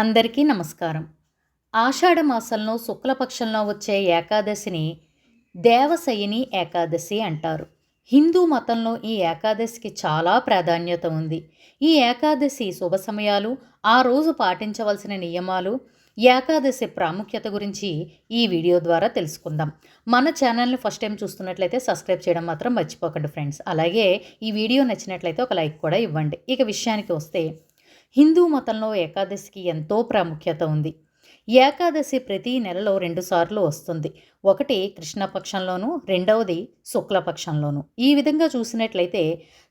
అందరికీ నమస్కారం. ఆషాఢ మాసంలో శుక్లపక్షంలో వచ్చే ఏకాదశిని దేవశయని ఏకాదశి అంటారు. హిందూ మతంలో ఈ ఏకాదశికి చాలా ప్రాధాన్యత ఉంది. ఈ ఏకాదశి శుభ సమయాలు ఆ రోజు పాటించవలసిన నియమాలు ఏకాదశి ప్రాముఖ్యత గురించి ఈ వీడియో ద్వారా తెలుసుకుందాం. మన ఛానల్ని ఫస్ట్ టైం చూస్తున్నట్లయితే సబ్స్క్రైబ్ చేయడం మాత్రం మర్చిపోకండి ఫ్రెండ్స్. అలాగే ఈ వీడియో నచ్చినట్లయితే ఒక లైక్ కూడా ఇవ్వండి. ఇక విషయానికి వస్తే హిందూ మతంలో ఏకాదశికి ఎంతో ప్రాముఖ్యత ఉంది. ఏకాదశి ప్రతి నెలలో రెండుసార్లు వస్తుంది. ఒకటి కృష్ణపక్షంలోను రెండవది శుక్లపక్షంలోను. ఈ విధంగా చూసినట్లయితే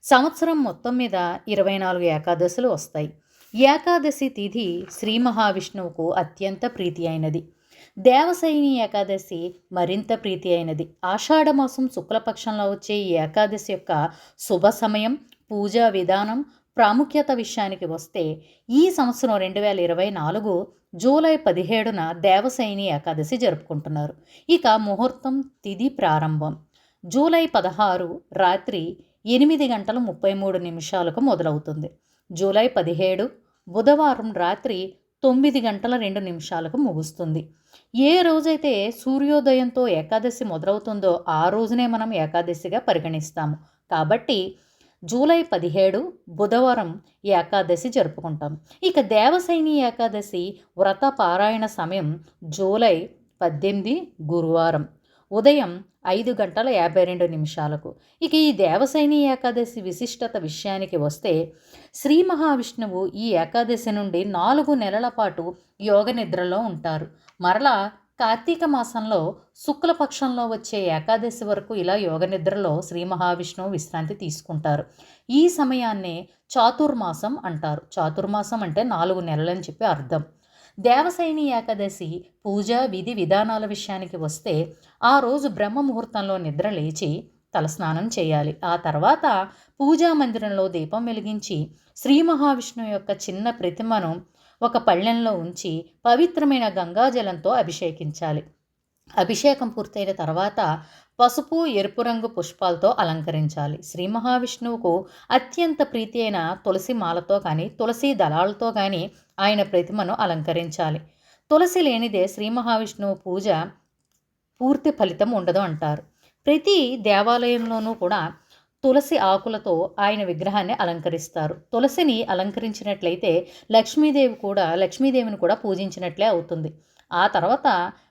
సంవత్సరం మొత్తం మీద ఇరవై నాలుగు ఏకాదశులు వస్తాయి. ఏకాదశి తిథి శ్రీ మహావిష్ణువుకు అత్యంత ప్రీతి అయినది దేవసైని ఏకాదశి మరింత ప్రీతి అయినది ఆషాఢమాసం శుక్లపక్షంలో వచ్చే ఈ ఏకాదశి యొక్క శుభ సమయం పూజా విధానం ప్రాముఖ్యత విషయానికి వస్తే ఈ సంవత్సరం రెండు వేల ఇరవై నాలుగు జూలై పదిహేడున దేవసైని ఏకాదశి జరుపుకుంటున్నారు. ఇక ముహూర్తం తిది ప్రారంభం. జూలై పదహారు రాత్రి ఎనిమిది గంటల ముప్పై మూడు నిమిషాలకు మొదలవుతుంది. జూలై పదిహేడు బుధవారం రాత్రి తొమ్మిది గంటల రెండు నిమిషాలకు ముగుస్తుంది. ఏ రోజైతే సూర్యోదయంతో ఏకాదశి మొదలవుతుందో ఆ రోజునే మనం ఏకాదశిగా పరిగణిస్తాము. కాబట్టి జూలై పదిహేడు బుధవారం ఏకాదశి జరుపుకుంటాం. ఇక దేవసైని ఏకాదశి వ్రత పారాయణ సమయం జూలై పద్దెనిమిది గురువారం. ఉదయం ఐదు గంటల యాభై రెండు నిమిషాలకు. ఇక ఈ దేవసైని ఏకాదశి విశిష్టత విషయానికి వస్తే శ్రీ మహావిష్ణువు ఈ ఏకాదశి నుండి నాలుగు నెలల పాటు యోగ నిద్రలో ఉంటారు. మరలా కార్తీక మాసంలో శుక్లపక్షంలో వచ్చే ఏకాదశి వరకు ఇలా యోగ నిద్రలో శ్రీ మహావిష్ణువు విశ్రాంతి తీసుకుంటారు. ఈ సమయాన్నే చాతుర్మాసం అంటారు. చాతుర్మాసం అంటే నాలుగు నెలలని చెప్పి అర్థం. దేవసైని ఏకాదశి పూజ విధి విధానాల విషయానికి వస్తే ఆ రోజు బ్రహ్మ ముహూర్తంలో నిద్ర లేచి తలస్నానం చేయాలి. ఆ తర్వాత పూజా మందిరంలో దీపం వెలిగించి శ్రీ మహావిష్ణువు యొక్క చిన్న ప్రతిమను ఒక పళ్ళెంలో ఉంచి పవిత్రమైన గంగాజలంతో అభిషేకించాలి. అభిషేకం పూర్తయిన తర్వాత పసుపు ఎరుపు రంగు పుష్పాలతో అలంకరించాలి. శ్రీ మహావిష్ణువుకు అత్యంత ప్రీతి అయిన తులసి మాలతో కానీ తులసి దళాలతో కానీ ఆయన ప్రతిమను అలంకరించాలి. తులసి లేనిదే శ్రీ మహావిష్ణువు పూజ పూర్తి ఫలితం ఉండదు అంటారు. ప్రతి దేవాలయంలోనూ కూడా తులసి ఆకులతో ఆయన విగ్రహాన్ని అలంకరిస్తారు. తులసిని అలంకరించినట్లయితే లక్ష్మీదేవి కూడా లక్ష్మీదేవిని కూడా పూజించినట్లే అవుతుంది. ఆ తర్వాత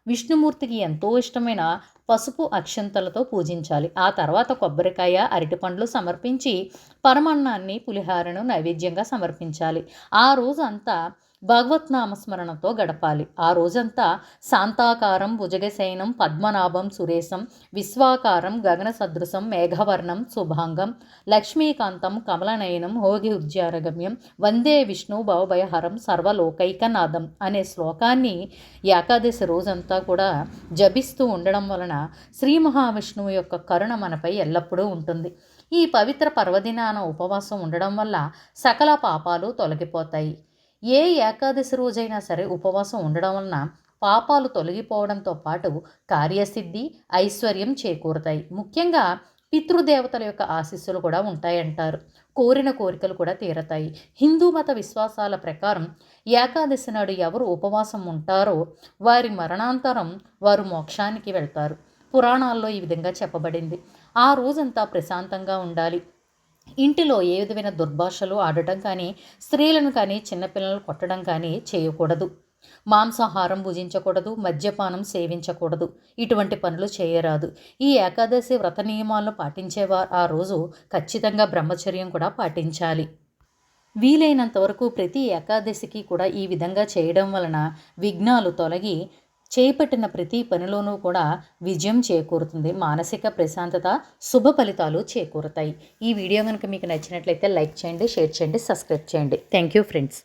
విష్ణుమూర్తికి ఎంతో ఇష్టమైన పసుపు అక్షంతలతో పూజించాలి. ఆ తర్వాత కొబ్బరికాయ అరటిపండ్లు సమర్పించి పరమాన్నాన్ని పులిహారను నైవేద్యంగా సమర్పించాలి. ఆ రోజంతా భగవత్ నామస్మరణతో గడపాలి. ఆ రోజంతా శాంతాకారం భుజగశయనం పద్మనాభం సురేశం విశ్వాకారం గగన సదృశం మేఘవర్ణం శుభాంగం లక్ష్మీకాంతం కమలనయనం హోగి ఉద్యారగమ్యం వందే విష్ణు భవభయహరం సర్వలోకైకనాథం అనే శ్లోకాన్ని ఏకాదశి రోజంతా కూడా జపిస్తూ ఉండడం వలన శ్రీ మహావిష్ణువు యొక్క కరుణ మనపై ఎల్లప్పుడూ ఉంటుంది. ఈ పవిత్ర పర్వదినాన ఉపవాసం ఉండడం వల్ల సకల పాపాలు తొలగిపోతాయి. ఏ ఏకాదశి రోజైనా సరే ఉపవాసం ఉండడం వలన పాపాలు తొలగిపోవడంతో పాటు కార్యసిద్ధి ఐశ్వర్యం చేకూరుతాయి. ముఖ్యంగా పితృదేవతల యొక్క ఆశీస్సులు కూడా ఉంటాయంటారు. కోరిన కోరికలు కూడా తీరతాయి. హిందూ మత విశ్వాసాల ప్రకారం ఏకాదశి నాడు ఎవరు ఉపవాసం ఉంటారో వారి మరణాంతరం వారు మోక్షానికి వెళ్తారు. పురాణాల్లో ఈ విధంగా చెప్పబడింది. ఆ రోజంతా ప్రశాంతంగా ఉండాలి. ఇంటిలో ఏ విధమైన దుర్భాషలు ఆడటం కానీ స్త్రీలను కానీ చిన్నపిల్లలు కొట్టడం కానీ చేయకూడదు. మాంసాహారం భుజించకూడదు మద్యపానం సేవించకూడదు. ఇటువంటి పనులు చేయరాదు. ఈ ఏకాదశి వ్రత నియమాలను పాటించేవారు ఆ రోజు ఖచ్చితంగా బ్రహ్మచర్యం కూడా పాటించాలి. వీలైనంత వరకు ప్రతి ఏకాదశికి కూడా ఈ విధంగా చేయడం వలన విఘ్నాలు తొలగి చేపట్టిన ప్రతి పనిలోనూ కూడా విజయం చేకూరుతుంది. మానసిక ప్రశాంతత శుభ ఫలితాలు చేకూరుతాయి. ఈ వీడియో కనుక మీకు నచ్చినట్లయితే లైక్ చేయండి షేర్ చేయండి సబ్స్క్రైబ్ చేయండి. Thank you friends.